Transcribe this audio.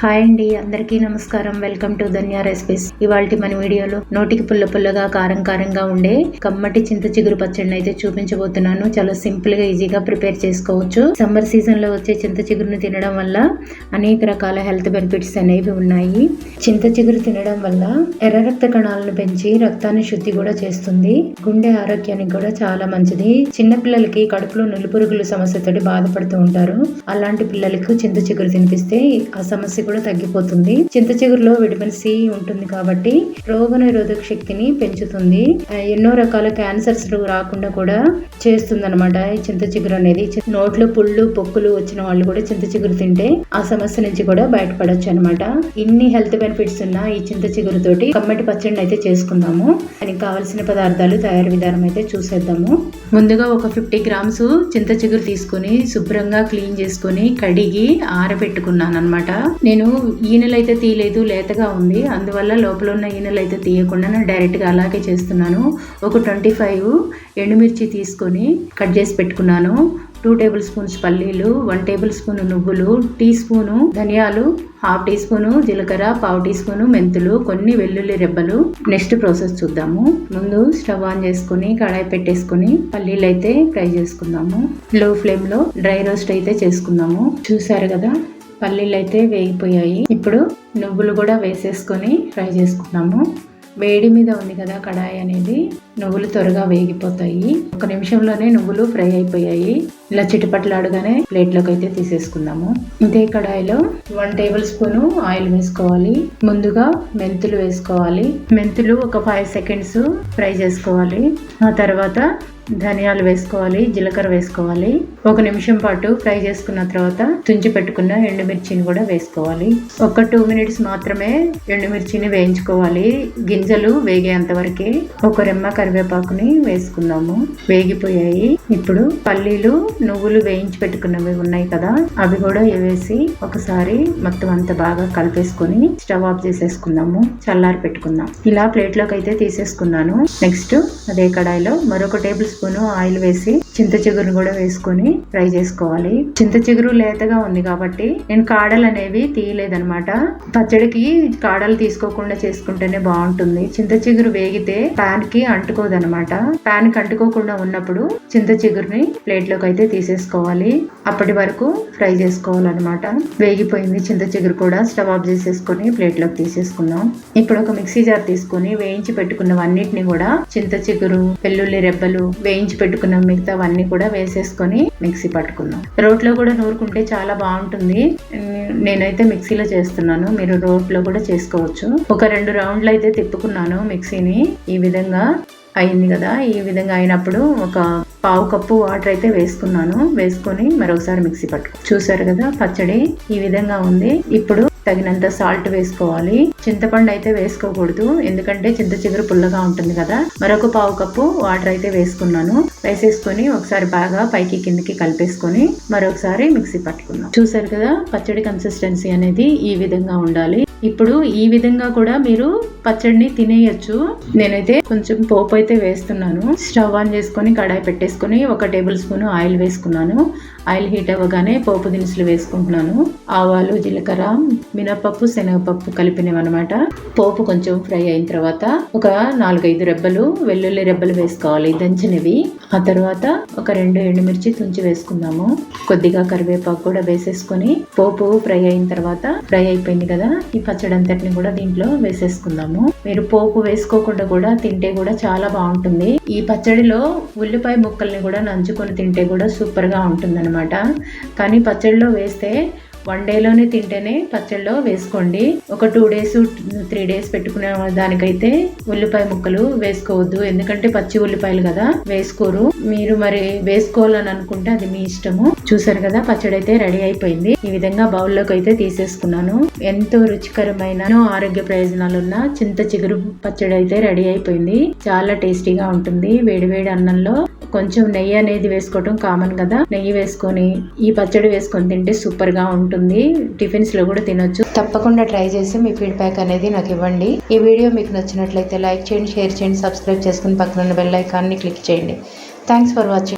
Hi అండి అందరికీ నమస్కారం. Welcome to Dhanya recipes. ఇవాళ మన వీడియోలో నోటికి పుల్ల పుల్లగా కారం కారంగా ఉండే కమ్మటి చింత చిగురు పచ్చడిని అయితే చూపించబోతున్నాను. చాలా సింపుల్గా ఈజీగా ప్రిపేర్ చేసుకోవచ్చు. సమ్మర్ సీజన్లో వచ్చే చింత చిగురుని తినడం వల్ల అనేక రకాల హెల్త్ బెనిఫిట్స్ అనేవి ఉన్నాయి. చింత చిగురు తినడం వల్ల ఎర్ర రక్త కణాలను పెంచి రక్తాన్ని శుద్ధి కూడా చేస్తుంది. గుండె ఆరోగ్యానికి కూడా చాలా మంచిది. చిన్న పిల్లలకి కడుపులో నులిపురుగుల సమస్యతో బాధపడుతూ ఉంటారు. అలాంటి పిల్లలకు చింత చిగురు తినిపిస్తే ఆ సమస్య కూడా తగ్గిపోతుంది. చింత చిగురులో విటమిన్ సి ఉంటుంది కాబట్టి రోగ నిరోధక శక్తిని పెంచుతుంది. ఎన్నో రకాల క్యాన్సర్స్ రాకుండా కూడా చేస్తుంది అనమాట ఈ చింత చిగురు అనేది. నోట్లో పుళ్ళు పొక్కులు వచ్చిన వాళ్ళు కూడా చింత చిగురు తింటే ఆ సమస్య నుంచి కూడా బయటపడొచ్చు అనమాట ఇన్ని హెల్త్ బెనిఫిట్స్ ఉన్న ఈ చింత చిగురు తోటి కమ్మటి పచ్చడిని అయితే చేసుకుందాము. దానికి కావాల్సిన పదార్థాలు తయారు విధానం అయితే చూసేద్దాము. ముందుగా ఒక ఫిఫ్టీ గ్రామ్స్ చింత చిగురు తీసుకొని శుభ్రంగా క్లీన్ చేసుకొని కడిగి ఆరబెట్టుకున్నాను అనమాట నేను ఈనెలు అయితే తీయలేదు లేతగా ఉంది. అందువల్ల లోపల ఉన్న ఈనెలు అయితే తీయకుండా నేను డైరెక్ట్గా అలాగే చేస్తున్నాను. ఒక ట్వంటీ ఫైవ్ ఎండుమిర్చి తీసుకొని కట్ చేసి పెట్టుకున్నాను. టూ టేబుల్ స్పూన్స్ పల్లీలు వన్ టేబుల్ స్పూన్ నువ్వులు టీ స్పూను ధనియాలు హాఫ్ టీ స్పూను జీలకర్ర పావు టీ స్పూను మెంతులు కొన్ని వెల్లుల్లి రెబ్బలు. నెక్స్ట్ ప్రాసెస్ చూద్దాము. ముందు స్టవ్ ఆన్ చేసుకుని కడాయి పెట్టేసుకుని పల్లీలు అయితే ఫ్రై చేసుకుందాము. లో ఫ్లేమ్లో డ్రై రోస్ట్ అయితే చేసుకుందాము. చూసారు కదా? పల్లీలు అయితే వేగిపోయాయి. ఇప్పుడు నువ్వులు కూడా వేసేసుకొని ఫ్రై చేసుకున్నాము. వేడి మీద ఉంది కదా కడాయి అనేది. నువ్వులు త్వరగా వేగిపోతాయి. ఒక నిమిషంలోనే నువ్వులు ఫ్రై అయిపోయాయి. ఇలా చిటపట్లాడగానే ప్లేట్లోకి అయితే తీసేసుకుందాము. ఇదే కడాయిలో వన్ టేబుల్ స్పూన్ ఆయిల్ వేసుకోవాలి. ముందుగా మెంతులు వేసుకోవాలి. మెంతులు ఒక ఫైవ్ సెకండ్స్ ఫ్రై చేసుకోవాలి. ఆ తర్వాత ధనియాలు వేసుకోవాలి జీలకర్ర వేసుకోవాలి. ఒక నిమిషం పాటు ఫ్రై చేసుకున్న తర్వాత తుంచి పెట్టుకున్న ఎండుమిర్చిని కూడా వేసుకోవాలి. ఒక టూ మినిట్స్ మాత్రమే ఎండుమిర్చిని వేయించుకోవాలి. గింజలు వేగేంత వరకే. ఒక రెమ్మ కరివేపాకుని వేసుకున్నాము. వేగిపోయాయి. ఇప్పుడు పల్లీలు నువ్వులు వేయించి పెట్టుకున్నవి ఉన్నాయి కదా అవి కూడా వేసి ఒకసారి మొత్తం అంతా బాగా కలిపేసుకొని స్టవ్ ఆఫ్ చేసేసుకుందాము. చల్లారి పెట్టుకుందాం. ఇలా ప్లేట్లోకి అయితే తీసేసుకున్నాను. నెక్స్ట్ అదే కడాయిలో మరొక టేబుల్ స్పూన్ ఆయిల్ వేసి చింత చిగురును కూడా వేసుకొని ఫ్రై చేసుకోవాలి. చింత చిగురు లేతగా ఉంది కాబట్టి నేను కాడలు అనేవి తీయలేదన్నమాట. పచ్చడికి కాడలు తీసుకోకుండా చేసుకుంటేనే బాగుంటుంది. చింత చిగురు వేగితే పాన్కి అంటు పాన్ ప్యాన్ అంటుకోకుండా ఉన్నప్పుడు చింత చిగురుని ప్లేట్లోకి అయితే తీసేసుకోవాలి. అప్పటి వరకు ఫ్రై చేసుకోవాలన్నమాట. వేగిపోయింది చింత చిగురు కూడా స్టవ్ ఆఫ్ చేసేసుకొని ప్లేట్లోకి తీసేసుకుందాం. ఇప్పుడు ఒక మిక్సీ జార్ తీసుకొని వేయించి పెట్టుకున్నవన్నిటిని కూడా చింత చిగురు వెల్లుల్లి రెబ్బలు వేయించి పెట్టుకున్న మిగతావన్నీ కూడా వేసేసుకొని మిక్సీ పట్టుకుందాం. రోట్లో కూడా నూరుకుంటే చాలా బాగుంటుంది. నేనైతే మిక్సీలో చేస్తున్నాను. మీరు రోట్లో కూడా చేసుకోవచ్చు. ఒక రెండు రౌండ్లు అయితే తిప్పుకున్నాను మిక్సీని. ఈ విధంగా అయింది కదా. ఈ విధంగా అయినప్పుడు ఒక పావు కప్పు వాటర్ అయితే వేసుకున్నాను. వేసుకొని మరొకసారి మిక్సీ పట్టుకో చూసారు కదా పచ్చడి ఈ విధంగా ఉంది. ఇప్పుడు తగినంత సాల్ట్ వేసుకోవాలి. చింతపండు అయితే వేసుకోకూడదు. ఎందుకంటే చింత చిగురు పుల్లగా ఉంటుంది కదా. మరొక పావు కప్పు వాటర్ అయితే వేసుకున్నాను. వేసేసుకొని ఒకసారి బాగా పైకి కిందికి కలిపేసుకొని మరొకసారి మిక్సీ పట్టుకున్నాం చూసారు కదా పచ్చడి కన్సిస్టెన్సీ అనేది ఈ విధంగా ఉండాలి. ఇప్పుడు ఈ విధంగా కూడా మీరు పచ్చడిని తినేయచ్చు. నేనైతే కొంచెం పోపు అయితే వేస్తున్నాను. స్టవ్ ఆన్ చేసుకొని కడాయి పెట్టేసుకొని ఒక టేబుల్ స్పూన్ ఆయిల్ వేసుకున్నాను. ఆయిల్ హీట్ అవ్వగానే పోపు దినుసులు వేసుకుంటున్నాను. ఆవాలు జీలకర్ర మినపప్పు శనగపప్పు కలిపినవన్నమాట. పోపు కొంచెం ఫ్రై అయిన తర్వాత ఒక నాలుగైదు రెబ్బలు వెల్లుల్లి రెబ్బలు వేసుకోవాలి దంచినవి. ఆ తర్వాత ఒక రెండు ఎండుమిర్చి తుంచి వేసుకుందాము. కొద్దిగా కరివేపాకు కూడా వేసేసుకొని పోపు ఫ్రై అయిన తర్వాత ఫ్రై అయిపోయింది కదా ఈ పచ్చడి అంతటిని కూడా దీంట్లో వేసేసుకుందాము. మీరు పోపు వేసుకోకుండా కూడా తింటే కూడా చాలా బాగుంటుంది. ఈ పచ్చడిలో ఉల్లిపాయ ముక్కల్ని కూడా నంచుకొని తింటే కూడా సూపర్గా ఉంటుంది అనమాట కానీ పచ్చడిలో వేస్తే వన్ డేలోనే తింటేనే పచ్చళ్ళలో వేసుకోండి. ఒక టూ డేస్ త్రీ డేస్ పెట్టుకునే దానికైతే ఉల్లిపాయ ముక్కలు వేసుకోవద్దు. ఎందుకంటే పచ్చి ఉల్లిపాయలు కదా వేసుకోరు. మీరు మరి వేసుకోవాలని అనుకుంటే అది మీ ఇష్టము. చూసారు కదా పచ్చడి అయితే రెడీ అయిపోయింది. ఈ విధంగా బౌల్లోకి అయితే తీసేసుకున్నాను. ఎంతో రుచికరమైన ఆరోగ్య ప్రయోజనాలు ఉన్న చింత చిగురు పచ్చడి అయితే రెడీ అయిపోయింది. చాలా టేస్టీగా ఉంటుంది. వేడివేడి అన్నంలో కొంచెం నెయ్యి అనేది వేసుకోవటం కామన్ కదా. నెయ్యి వేసుకొని ఈ పచ్చడి వేసుకొని తింటే సూపర్గా ఉంటుంది టిఫిన్స్లో కూడా తినొచ్చు. తప్పకుండా ట్రై చేసి మీ ఫీడ్బ్యాక్ అనేది నాకు ఇవ్వండి. ఈ వీడియో మీకు నచ్చినట్లయితే లైక్ చేయండి షేర్ చేయండి సబ్స్క్రైబ్ చేసుకుని పక్కన బెల్ ఐకాన్ని క్లిక్ చేయండి. Thanks for watching.